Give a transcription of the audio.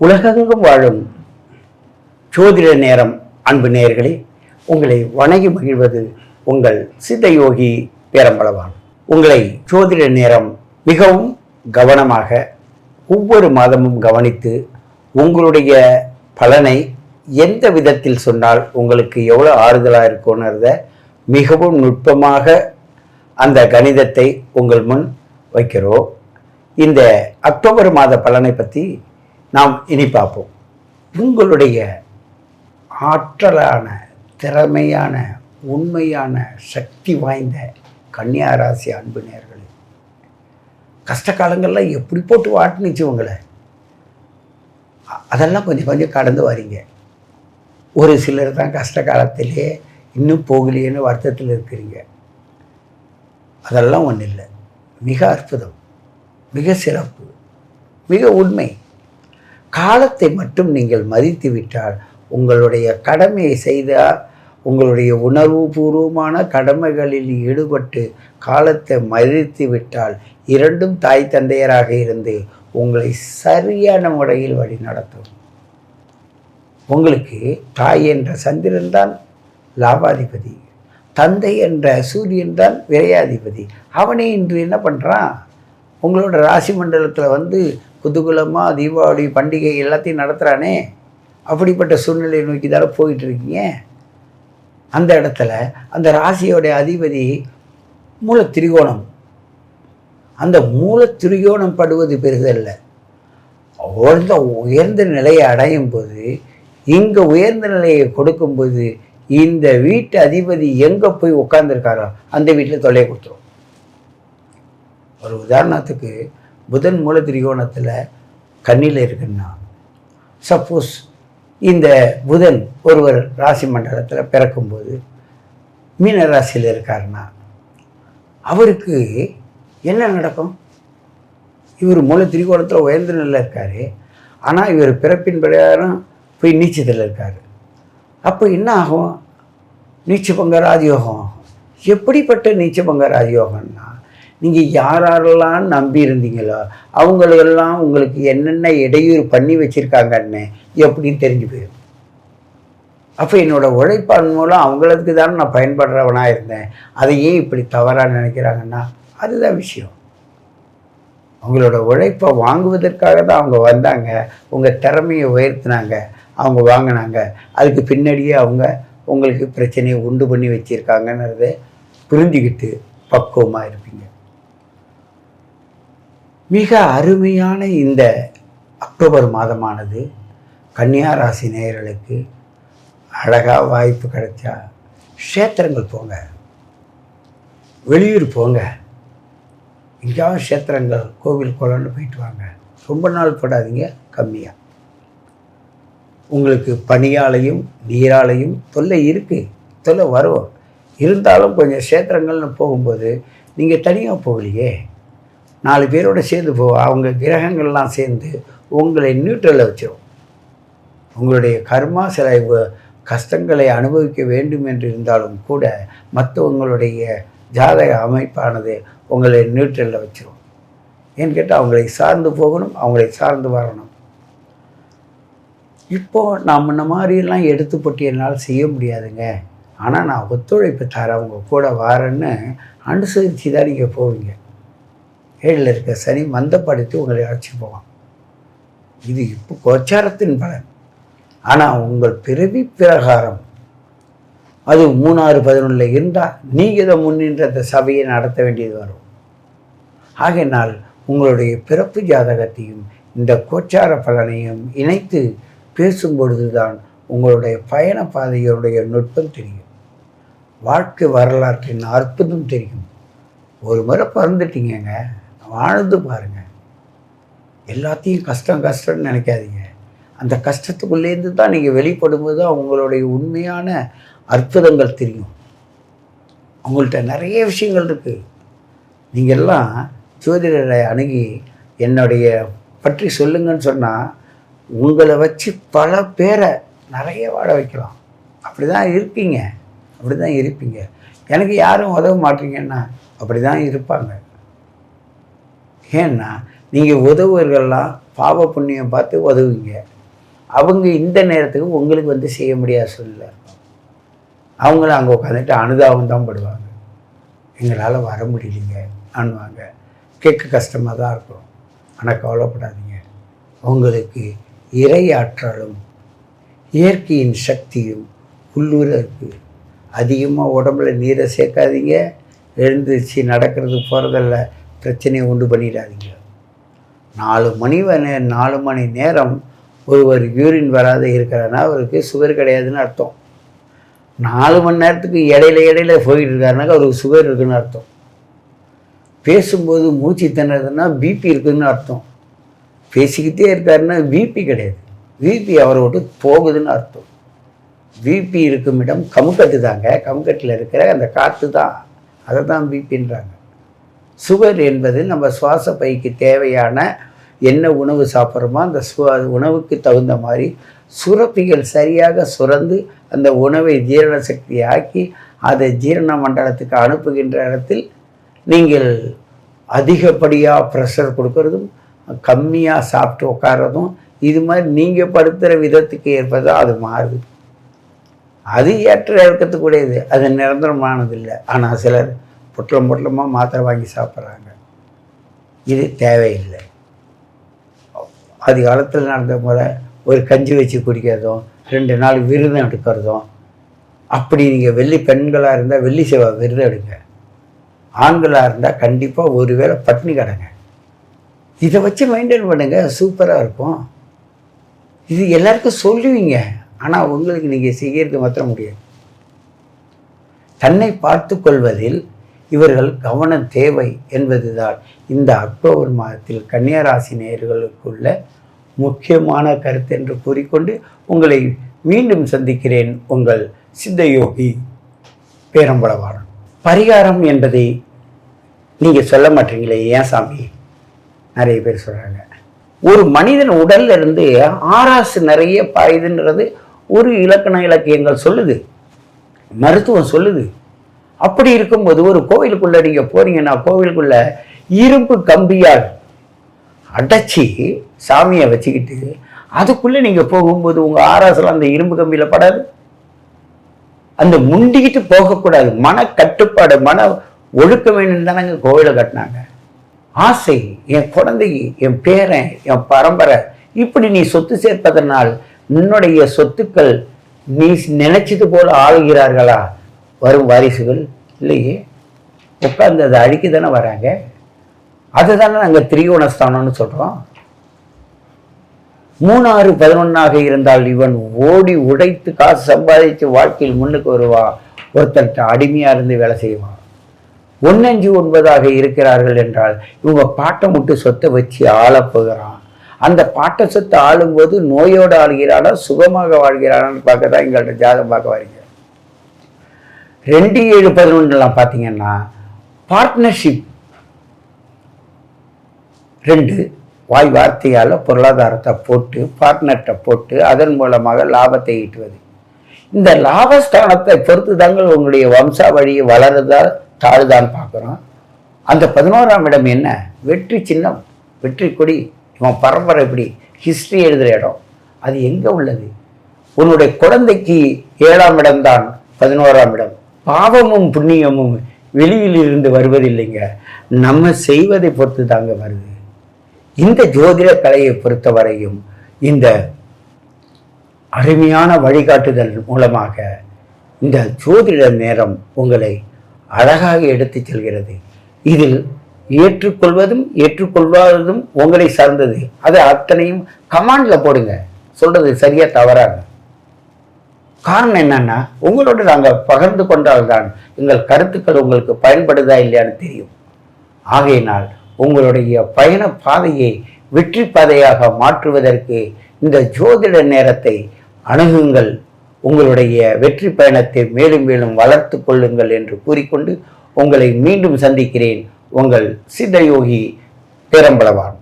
உலகெங்கும் வாழும் ஜோதிட நேரம் அன்பு நேர்களே உங்களை வணங்கி மகிழ்வது உங்கள் சித்தயோகி பேரம்பளவான் உங்களை ஜோதிட நேரம் மிகவும் கவனமாக ஒவ்வொரு மாதமும் கவனித்து உங்களுடைய பலனை எந்த விதத்தில் சொன்னால் உங்களுக்கு எவ்வளோ ஆறுதலாக இருக்கும்ன்றத மிகவும் நுட்பமாக அந்த கணிதத்தை உங்கள் முன் வைக்கிறோம். இந்த அக்டோபர் மாத பலனை பற்றி நாம் இனி பார்ப்போம். உங்களுடைய ஆற்றலான திறமையான உண்மையான சக்தி வாய்ந்த கன்னியா ராசி அன்பு நேர்களே கஷ்ட காலங்களில் எப்படி போட்டு வாட்டுனுச்சு உங்களை? அதெல்லாம் கொஞ்சம் கொஞ்சம் கடந்து வரீங்க. ஒரு சிலர் தான் கஷ்ட காலத்திலே இன்னும் போகலையேன்னு வருத்தத்தில் இருக்கிறீங்க. அதெல்லாம் ஒன்றும் இல்லை மிக அற்புதம் மிக சிறப்பு மிக உண்மை. காலத்தை மட்டும் நீங்கள் மதித்து விட்டால் உங்களுடைய கடமையை செய்தால் உங்களுடைய உணர்வுபூர்வமான கடமைகளில் ஈடுபட்டு காலத்தை மதித்து விட்டால் இரண்டும் தாய் தந்தையராக இருந்து உங்களை சரியான முறையில் வழி நடத்தும். உங்களுக்கு தாய் என்ற சந்திரன் தான் லாபாதிபதி. தந்தை என்ற சூரியன் தான் விரையாதிபதி. அவனே இன்று என்ன பண்ணுறான் உங்களோட ராசி மண்டலத்தில் வந்து குதூகுலமாக தீபாவளி பண்டிகை எல்லாத்தையும் நடத்துகிறானே அப்படிப்பட்ட சூழ்நிலையை நோக்கி தானே போயிட்டு இருக்கீங்க அந்த இடத்துல அந்த ராசியோடைய அதிபதி மூல திரிகோணம் அந்த மூல திரிகோணம் படுவது பெரிதல்ல. உயர்ந்த உயர்ந்த நிலையை அடையும் போது இங்கே உயர்ந்த நிலையை கொடுக்கும்போது இந்த வீட்டு அதிபதி எங்கே போய் உட்காந்துருக்காரோ அந்த வீட்டில் தொல்லையை கொடுத்துரும். ஒரு உதாரணத்துக்கு புதன் மூல திரிகோணத்தில் கண்ணியில் இருக்குன்னா சப்போஸ் இந்த புதன் ஒருவர் ராசி மண்டலத்தில் பிறக்கும்போது மீன ராசியில் இருக்காருன்னா அவருக்கு என்ன நடக்கும்? இவர் மூல திரிகோணத்தில் உயர்ந்த நிலையில் இருக்கார். ஆனால் இவர் பிறப்பின் பிரகாரம் போய் நீச்சத்தில் இருக்கார். அப்போ என்ன ஆகும்? நீச்சபங்க ராஜயோகம் ஆகும். எப்படிப்பட்ட நீச்சபங்க ராஜயோகம்னா நீங்கள் யாரெல்லாம் நம்பி இருந்தீங்களோ அவங்களெல்லாம் உங்களுக்கு என்னென்ன இடையூறு பண்ணி வச்சுருக்காங்கன்னு எப்படின்னு தெரிஞ்சு போயிடும் அப்போ என்னோடய உழைப்பான் மூலம் அவங்களுக்கு தானே நான் பயன்படுறவனாக இருந்தேன். அதை ஏன் இப்படி தவறாக நினைக்கிறாங்கன்னா அதுதான் விஷயம். அவங்களோட உழைப்பை வாங்குவதற்காக தான் அவங்க வந்தாங்க. உங்கள் திறமையை உயர்த்தினாங்க. அவங்க வாங்கினாங்க. அதுக்கு பின்னாடியே அவங்க உங்களுக்கு பிரச்சனையை உண்டு பண்ணி வச்சுருக்காங்கன்றத புரிஞ்சுக்கிட்டு பக்குவமாக இருக்கும் மிக அருமையான இந்த அக்டோபர் மாதமானது கன்னியா ராசி நேயர்களுக்கு அழகாக வாய்ப்பு கிடைச்சா க்ஷேத்திரங்கள் போங்க. வெளியூர் போங்க. எங்கேயாவது க்ஷேத்திரங்கள் கோவில் குளம்னு போயிட்டு வாங்க. ரொம்ப நாள் போடாதீங்க கம்மியாக உங்களுக்கு பனியாலையும் நீராலையும் தொல்லை இருக்குது தொல்லை வரும். இருந்தாலும் கொஞ்சம் க்ஷேத்திரங்கள்னு போகும்போது நீங்கள் தனியாக போகலையே. நாலு பேரோட சேர்ந்து போ அவங்க கிரகங்கள்லாம் சேர்ந்து உங்களை நியூட்ரலில் வச்சிடும் உங்களுடைய கர்மா சில கஷ்டங்களை அனுபவிக்க வேண்டும் என்று இருந்தாலும் கூட மற்றவங்களுடைய ஜாதக அமைப்பானது உங்களை நியூட்ரலில் வச்சிடும் ஏன்னு கேட்டால் அவங்களை சார்ந்து போகணும் அவங்களை சார்ந்து வரணும். இப்போது நாம் முன்ன மாதிரியெல்லாம் எடுத்து என்னால் செய்ய முடியாதுங்க. ஆனால் நான் ஒத்துழைப்பு தரேன் அவங்க கூட வாரேன்னு அனுசரித்து தான் நீங்கள் போவீங்க. ஏழில் இருக்க சனி மந்தப்படுத்தி உங்களை அழைச்சிட்டு போவான். இது இப்போ கோச்சாரத்தின் பலன். ஆனால் உங்கள் பிறவி பிரகாரம். அது மூணாறு பதினொன்றில் இருந்தால் நீங்கள் இதை முன்னின்ற அந்த சபையை நடத்த வேண்டியது வரும். ஆகையினால் உங்களுடைய பிறப்பு ஜாதகத்தையும் இந்த கோச்சார பலனையும் இணைத்து பேசும்பொழுது தான் உங்களுடைய பயண பாதையுடைய நுட்பம் தெரியும். வாழ்க்கை வரலாற்றின் அற்புதம் தெரியும். ஒரு முறை பிறந்துட்டீங்கங்க. வாழ்ந்து பாருங்க. எல்லாத்தையும் கஷ்டம் கஷ்டம்னு நினைக்காதீங்க. அந்த கஷ்டத்துக்குள்ளேருந்து தான் நீங்கள் வெளிப்படும்போது தான் உங்களுடைய உண்மையான அற்புதங்கள் தெரியும். உங்கள்கிட்ட நிறைய விஷயங்கள் இருக்குது நீங்கள்லாம் ஜோதிடரை அணுகி என்னுடைய பற்றி சொல்லுங்கன்னு சொன்னால் உங்களை வச்சு பல பேரை நிறைய வாழ வைக்கலாம். அப்படி தான் இருப்பீங்க. அப்படி தான் இருப்பீங்க. எனக்கு யாரும் உதவ மாட்டீங்கன்னா அப்படி தான் இருப்பாங்க. ஏன்னா நீங்கள் உதவுவர்கள்லாம் பாவ புண்ணியம் பார்த்து உதவுங்க அவங்க இந்த நேரத்துக்கு உங்களுக்கு வந்து செய்ய முடியாத சூழ்நிலை இருக்கும். அவங்களும் அங்கே உட்காந்துட்டு அனுதாபம் தான் படுவாங்க. எங்களால் வர முடியலைங்க ஆனுவாங்க கேட்க கஷ்டமாக தான் இருக்கும். ஆனால் கவலைப்படாதீங்க. உங்களுக்கு இறை ஆற்றலும் இயற்கையின் சக்தியும் உள்ளூர இருக்குது அதிகமாக உடம்புல நீரை சேர்க்காதீங்க. எழுந்துச்சு நடக்கிறது போகிறதில்ல பிரச்சனையை உண்டு பண்ணிடாதீங்க. நாலு மணி வரை நாலு மணி நேரம் ஒருவர் யூரின் வராத இருக்கிறாருன்னா அவருக்கு சுகர் கிடையாதுன்னு அர்த்தம். நாலு மணி நேரத்துக்கு இடையில இடையில போயிட்டு இருக்காருனாக்கா அவருக்கு சுகர் இருக்குன்னு அர்த்தம். பேசும்போது மூச்சு திணறதுன்னா பிபி இருக்குதுன்னு அர்த்தம். பேசிக்கிட்டே இருக்காருன்னா பிபி கிடையாது. பிபி அவரை விட்டு போகுதுன்னு அர்த்தம். பிபி இருக்கும் இடம் கமுக்கட்டு தாங்க. கமுக்கட்டில் இருக்கிற அந்த காற்று தான். அதை தான் பிபின்றாங்க சுகர் என்பது நம்ம சுவாச பைக்கு தேவையான என்ன உணவு சாப்பிட்றோமோ அந்த சு அது உணவுக்கு தகுந்த மாதிரி சுரப்பிகள் சரியாக சுரந்து அந்த உணவை ஜீரண சக்தி ஆக்கி அதை ஜீரண மண்டலத்துக்கு அனுப்புகின்ற இடத்தில் நீங்கள் அதிகப்படியாக ப்ரெஷர் கொடுக்கறதும் கம்மியாக சாப்பிட்டு உட்கார்றதும் இது மாதிரி நீங்கள் படுத்துகிற விதத்துக்கு ஏற்பதான் அது மாறுது. அது ஏற்ற இறக்கத்துக்குடையது. அது நிரந்தரமானது இல்லை ஆனால் சிலர் பொட்டலம் பொட்டலமாக மாத்திரை வாங்கி சாப்பிட்றாங்க. இது தேவையில்லை. ஆதி காலத்தில் நடந்த முறை ஒரு கஞ்சி வச்சு குடிக்கிறதும் ரெண்டு நாள் விருதம் எடுக்கிறதும் அப்படி நீங்கள் வெள்ளி பெண்களாக இருந்தால் வெள்ளி செவ்வாய் விருதம் எடுங்க. ஆண்களாக இருந்தால் கண்டிப்பாக ஒரு வேளை பட்னி கிடங்க. இதை வச்சு மெயின்டைன் பண்ணுங்கள் சூப்பராக இருக்கும். இது எல்லாருக்கும் சொல்லுவீங்க ஆனால் உங்களுக்கு நீங்கள் செய்கிறது மாத்திர முடியாது. தன்னை பார்த்து கொள்வதில் இவர்கள் கவனம் தேவை என்பதுதான். இந்த அக்டோபர் மாதத்தில் கன்னியாராசி நேயர்களுக்குள்ள முக்கியமான கருத்து என்று கூறிக்கொண்டு உங்களை மீண்டும் சந்திக்கிறேன். உங்கள் சித்தயோகி பேரம்பளவாளன் பரிகாரம் என்பதை நீங்கள் சொல்ல மாட்டீங்களே ஏன் சாமி? நிறைய பேர் சொல்கிறாங்க ஒரு மனிதன் உடல்ல இருந்து ஆராசு நிறைய பாயுதுன்றது ஒரு இலக்கண இலக்கியங்கள் சொல்லுது. மருத்துவம் சொல்லுது. அப்படி இருக்கும்போது ஒரு கோவிலுக்குள்ள நீங்க போறீங்கன்னா கோவிலுக்குள்ள இரும்பு கம்பியால் அடைச்சி சாமியை வச்சுக்கிட்டு அதுக்குள்ள நீங்க போகும்போது உங்க ஆராசெல்லாம் அந்த இரும்பு கம்பியில படாது. அந்த முண்டிக்கிட்டு போகக்கூடாது. மன கட்டுப்பாடு மன ஒழுக்க வேணும்னு தானங்க கோவிலை கட்டினாங்க. ஆசை என் குழந்தைக்கு என் பேரன் என் பரம்பரை இப்படி நீ சொத்து சேர்ப்பதனால் உன்னுடைய சொத்துக்கள் நீ நினைச்சது போல ஆளுகிறார்களா? வரும் வாரிசுகள் இல்லையே? உட்காந்து அதை அழிக்க தானே வராங்க? அதுதானே நாங்கள் திரிகோணஸ்தானம்னு சொல்கிறோம் மூணாறு பதினொன்றாக இருந்தால் இவன் ஓடி உடைத்து காசு சம்பாதிச்சு வாழ்க்கையில் முன்னுக்கு வருவான் ஒருத்தர்கிட்ட அடிமையா இருந்து வேலை செய்வான் ஒன்னஞ்சு ஒன்பதாக இருக்கிறார்கள் என்றால் இவங்க பாட்டை முட்டு சொத்தை வச்சு ஆளப் போகிறான். அந்த பாட்டை சொத்தை ஆளும்போது நோயோடு ஆளுகிறானா சுகமாக வாழ்கிறானான்னு பார்க்க தான் எங்கள்கிட்ட ஜாதகம் பார்க்க வரீங்க. ரெண்டு ஏழு பதினொன்றுலாம் பார்த்தீங்கன்னா பார்ட்னர்ஷிப் ரெண்டு வாய் வார்த்தையால் பொருளாதாரத்தை போட்டு பார்ட்னர்கிட்ட போட்டு அதன் மூலமாக லாபத்தை ஈட்டுவது. இந்த லாபஸ்தானத்தை பொறுத்து தாங்கள் உங்களுடைய வம்சாவழியை வளருதா தாழுதான்னு பார்க்குறோம். அந்த பதினோராம் இடம் என்ன? வெற்றி சின்னம் வெற்றி கொடி இவன் பரம்பரை இப்படி ஹிஸ்ட்ரி எழுதுகிற இடம். அது எங்கே உள்ளது? உன்னுடைய குழந்தைக்கு ஏழாம் இடம்தான் பதினோராம் இடம். பாவமும் புண்ணியமும் வெளியில் இருந்து வருவதில்லைங்க. நம்ம செய்வதை பொறுத்து தாங்க வருது. இந்த ஜோதிட கலையை பொறுத்தவரையும் இந்த அருமையான வழிகாட்டுதல் மூலமாக இந்த ஜோதிட நேரம் உங்களை அழகாக எடுத்து செல்கிறது. இதில் ஏற்றுக்கொள்வதும் ஏற்றுக்கொள்வாததும் உங்களை சார்ந்தது. அது அத்தனையும் கமாண்டில் போடுங்க. சொல்கிறது சரியாக தவறாங்க காரணம் என்னன்னா உங்களோடு நாங்கள் பகிர்ந்து கொண்டால்தான் எங்கள் கருத்துக்கள் உங்களுக்கு பயன்படுதா இல்லையான்னு தெரியும். ஆகையினால் உங்களுடைய பயண பாதையை வெற்றி பாதையாக மாற்றுவதற்கு இந்த ஜோதிட நேரத்தை அணுகுங்கள். உங்களுடைய வெற்றி பயணத்தை மேலும் மேலும் வளர்த்து கொள்ளுங்கள் என்று கூறிக்கொண்டு உங்களை மீண்டும் சந்திக்கிறேன். உங்கள் சித்தயோகி பெரம்பலவான்.